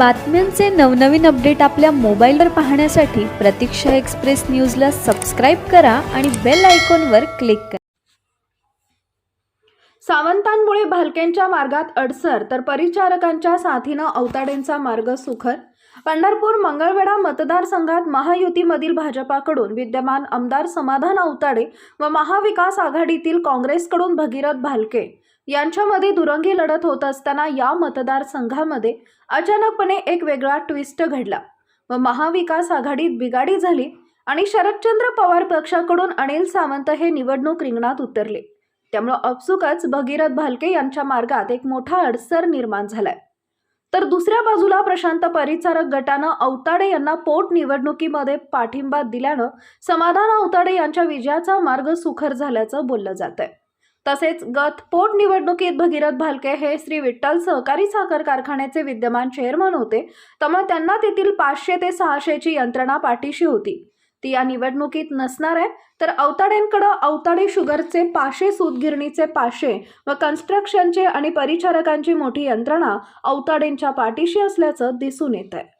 बातम्यांचे नवनवीन अपडेट आपल्या मोबाईलवर पाहण्यासाठी प्रतीक्षा एक्सप्रेस न्यूजला सबस्क्राईब करा आणि बेल आयकॉनवर क्लिक करा. सावंतांमुळे भालकेंच्या मार्गात अडसर तर परिचारकांच्या साथीनं अवताडेंचा मार्ग सुखर पंढरपूर मंगळवेढा मतदारसंघात महायुतीमधील भाजपाकडून विद्यमान आमदार समाधान अवताडे व महाविकास आघाडीतील काँग्रेसकडून भगीरथ भालके. यांच्यामध्ये दुरंगी लढत होत असताना या मतदारसंघामध्ये अचानकपणे एक वेगळा ट्विस्ट घडला. व महाविकास आघाडीत बिगाडी झाली आणि शरदचंद्र पवार पक्षाकडून अनिल सावंत हे निवडणूक रिंगणात उतरले. त्यामुळं अपसुकच भगीरथ भालके यांच्या मार्गात एक मोठा अडसर निर्माण झालाय. तर दुसऱ्या बाजूला प्रशांत परिचारक गटानं अवताडे यांना पोटनिवडणुकीमध्ये पाठिंबा दिल्यानं समाधान अवताडे यांच्या विजयाचा मार्ग सुखर झाल्याचं बोललं जात आहे तसेच गत पोटनिवडणुकीत भगीरथ भालके हे श्री विठ्ठल सहकारी साखर कारखान्याचे विद्यमान चेअरमन होते त्यामुळे त्यांना तेथील पाचशे ते सहाशेची यंत्रणा पाठीशी होती. ती या निवडणुकीत नसणार आहे तर अवताड्यांकडं अवताडे शुगरचे पाचशे सूतगिरणीचे पाचशे व कन्स्ट्रक्शनचे आणि परिचारकांची मोठी यंत्रणा अवताडेंच्या पाठीशी असल्याचं दिसून येत आहे